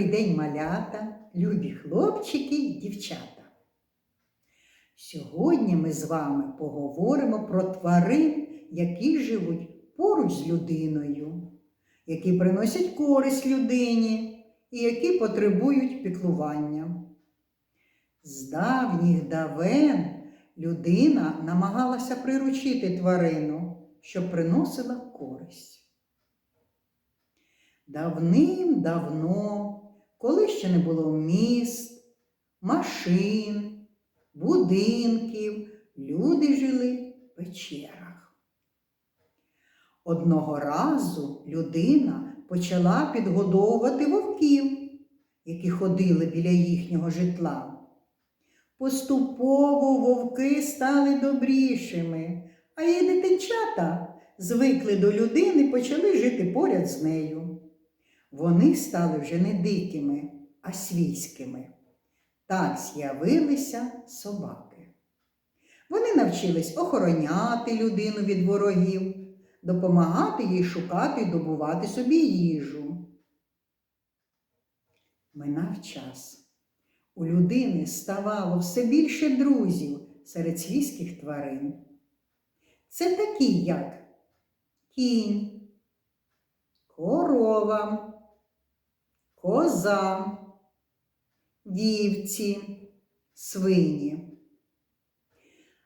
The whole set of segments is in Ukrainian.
Добрий день, малята, любі хлопчики й дівчата. Сьогодні ми з вами поговоримо про тварин, які живуть поруч з людиною, які приносять користь людині і які потребують піклування. З давніх давен людина намагалася приручити тварину, що приносила користь. Давним-давно, коли ще не було міст, машин, будинків, люди жили в печерах. Одного разу людина почала підгодовувати вовків, які ходили біля їхнього житла. Поступово вовки стали добрішими, а її дитинчата звикли до людини почали жити поряд з нею. Вони стали вже не дикими, а свійськими. Так з'явилися собаки. Вони навчились охороняти людину від ворогів, допомагати їй шукати і добувати собі їжу. Минав час. У людини ставало все більше друзів серед свійських тварин. Це такі, як кінь, корова, коза, вівці, свині.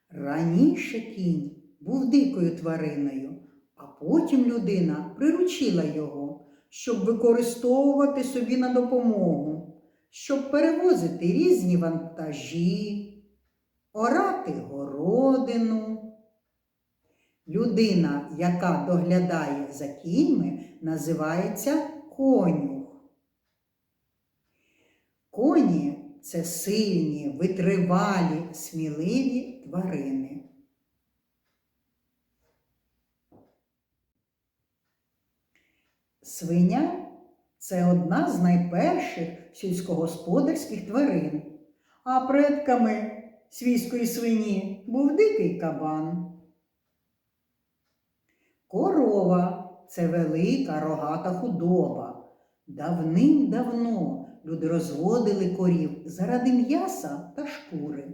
Раніше кінь був дикою твариною, а потім людина приручила його, щоб використовувати собі на допомогу, щоб перевозити різні вантажі, орати городину. Людина, яка доглядає за кіньми, називається конюх. Коні це сильні, витривалі, сміливі тварини. Свиня це одна з найперших сільськогосподарських тварин, а предками свійської свині був дикий кабан. Корова це велика рогата худоба. Давним-давно люди розводили корів заради м'яса та шкури,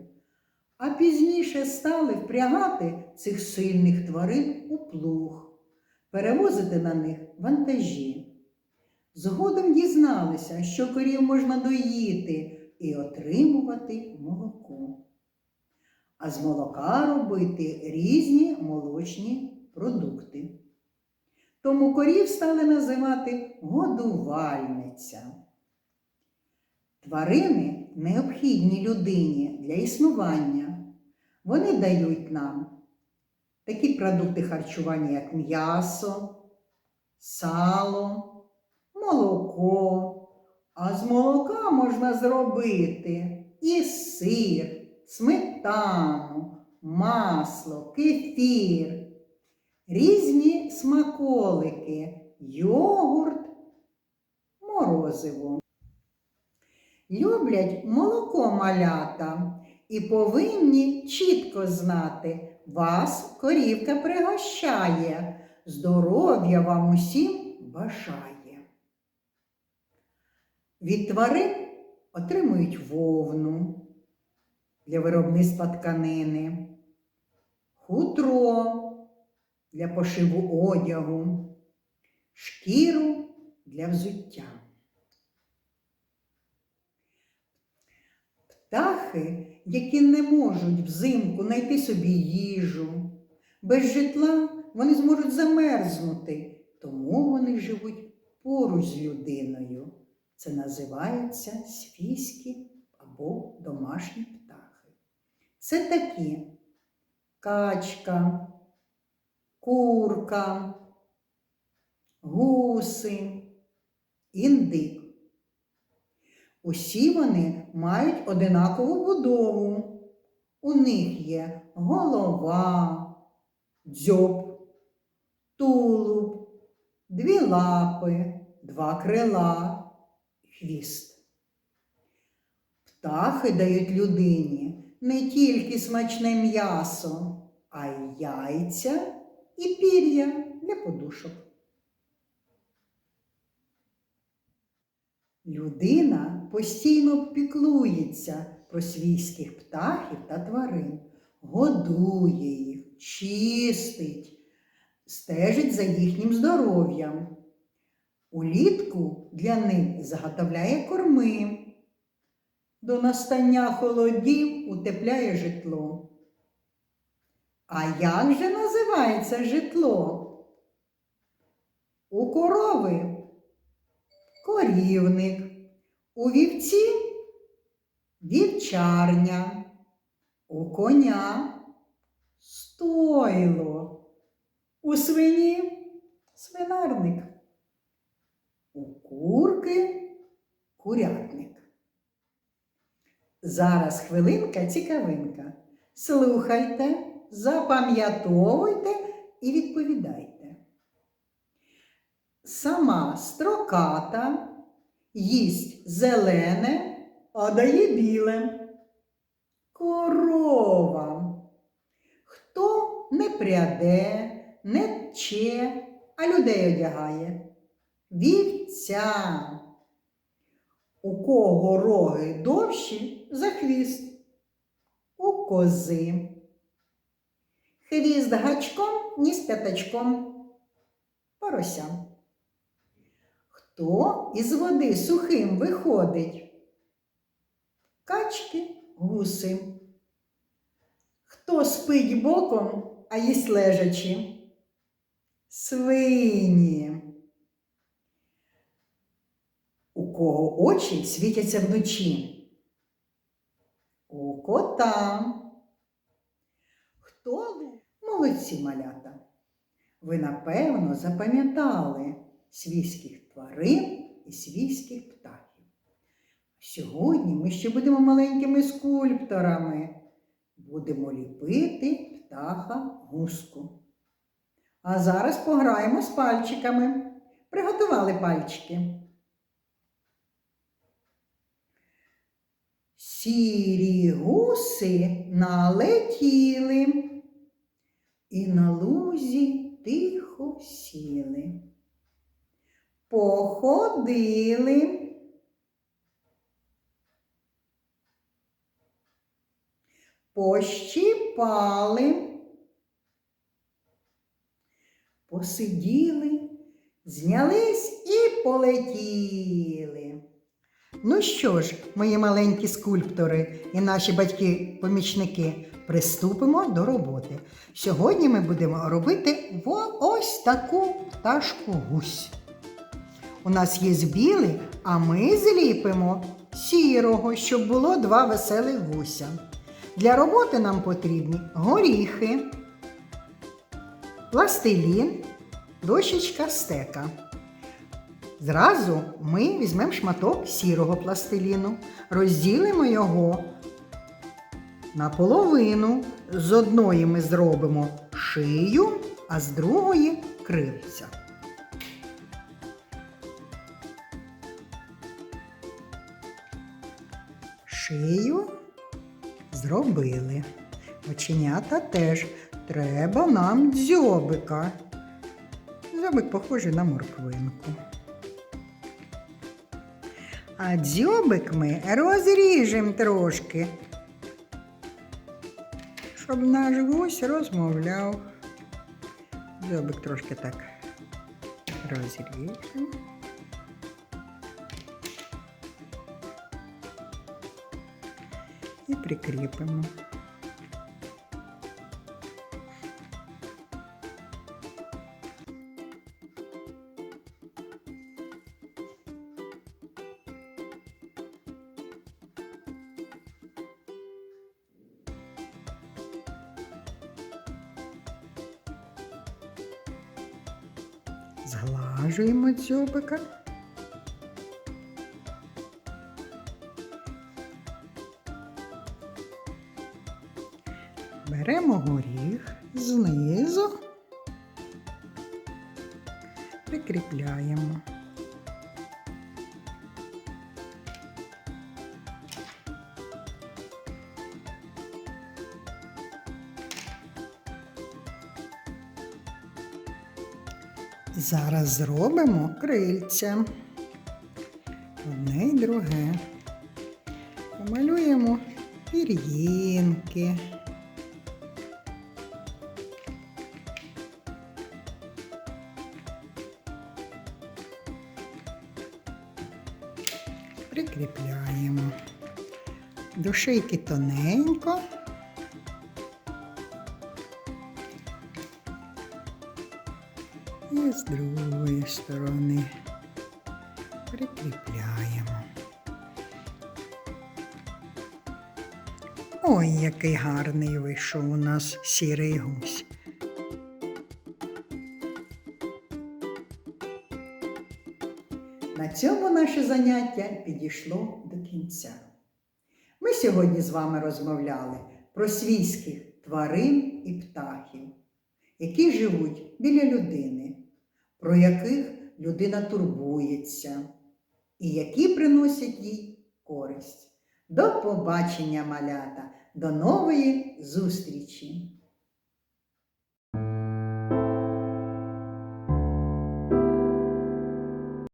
а пізніше стали впрягати цих сильних тварин у плуг, перевозити на них вантажі. Згодом дізналися, що корів можна доїти і отримувати молоко, а з молока робити різні молочні продукти. Тому корів стали називати годувальниця. Тварини необхідні людині для існування. Вони дають нам такі продукти харчування, як м'ясо, сало, молоко. А з молока можна зробити і сир, сметану, масло, кефір, різні смаколики, йогурт, морозиво. Люблять молоко малята і повинні чітко знати, вас корівка пригощає, здоров'я вам усім бажає. Від тварин отримують вовну для виробництва тканини, хутро для пошиву одягу, шкіру для взуття. Птахи, які не можуть взимку знайти собі їжу, без житла вони зможуть замерзнути, тому вони живуть поруч з людиною. Це називаються свійські або домашні птахи. Це такі качка, курка, гуси, індик. Усі вони мають одинакову будову. У них є голова, дзьоб, тулуб, дві лапи, два крила, хвіст. Птахи дають людині не тільки смачне м'ясо, а й яйця і пір'я для подушок. Людина постійно піклується про свійських птахів та тварин, годує їх, чистить, стежить за їхнім здоров'ям. Улітку для них заготовляє корми. До настання холодів утепляє житло. А як же називається житло? У корови корівник, у вівці вівчарня, у коня стойло, у свині свинарник, у курки курятник. Зараз хвилинка цікавинка. Слухайте, запам'ятовуйте і відповідайте. Сама строката їсть зелене, а дає біле. Корова. Хто не пряде, не тче, а людей одягає. Вівця. У кого роги довші за хвіст? У кози. Хвіст гачком, ніс п'ятачком. Порося. Хто із води сухим виходить? Качки, гуси. Хто спить боком, а їсть лежачи? Свині. У кого очі світяться вночі? У кота. Хто молодці малята? Ви напевно запам'ятали свійських тварин і свійських птахів. Сьогодні ми ще будемо маленькими скульпторами. Будемо ліпити птаха гуску. А зараз пограємо з пальчиками. Приготували пальчики. Сірі гуси налетіли і на лузі тихо сіли. Походили. Пощіпали, посиділи, знялись і полетіли. Ну що ж, мої маленькі скульптори і наші батьки-помічники, приступимо до роботи. Сьогодні ми будемо робити ось таку пташку гусь. У нас є білий, а ми зліпимо сірого, щоб було два веселих гуся. Для роботи нам потрібні горіхи, пластилін, дощечка стека. Зразу ми візьмемо шматок сірого пластиліну, розділимо його на половину. З одної ми зробимо шию, а з другої крильця. Шию зробили. Оченята теж. Треба нам дзьобика. Дзьобик похожий на морквинку. А дзьобик ми розріжемо трошки, щоб наш гусь розмовляв. Дзьобик трошки так розріжемо. Прикріпимо. Зглажуємо дзьобика. Горіх знизу, прикріпляємо. Зараз зробимо крильця. Одне друге. Помалюємо пір'їнки. Прикріпляємо. До шийки тоненько. І з другої сторони прикріпляємо. Ой, який гарний вийшов у нас сірий гусь. Цьому наше заняття підійшло до кінця. Ми сьогодні з вами розмовляли про свійських тварин і птахів, які живуть біля людини, про яких людина турбується і які приносять їй користь. До побачення, малята, до нової зустрічі!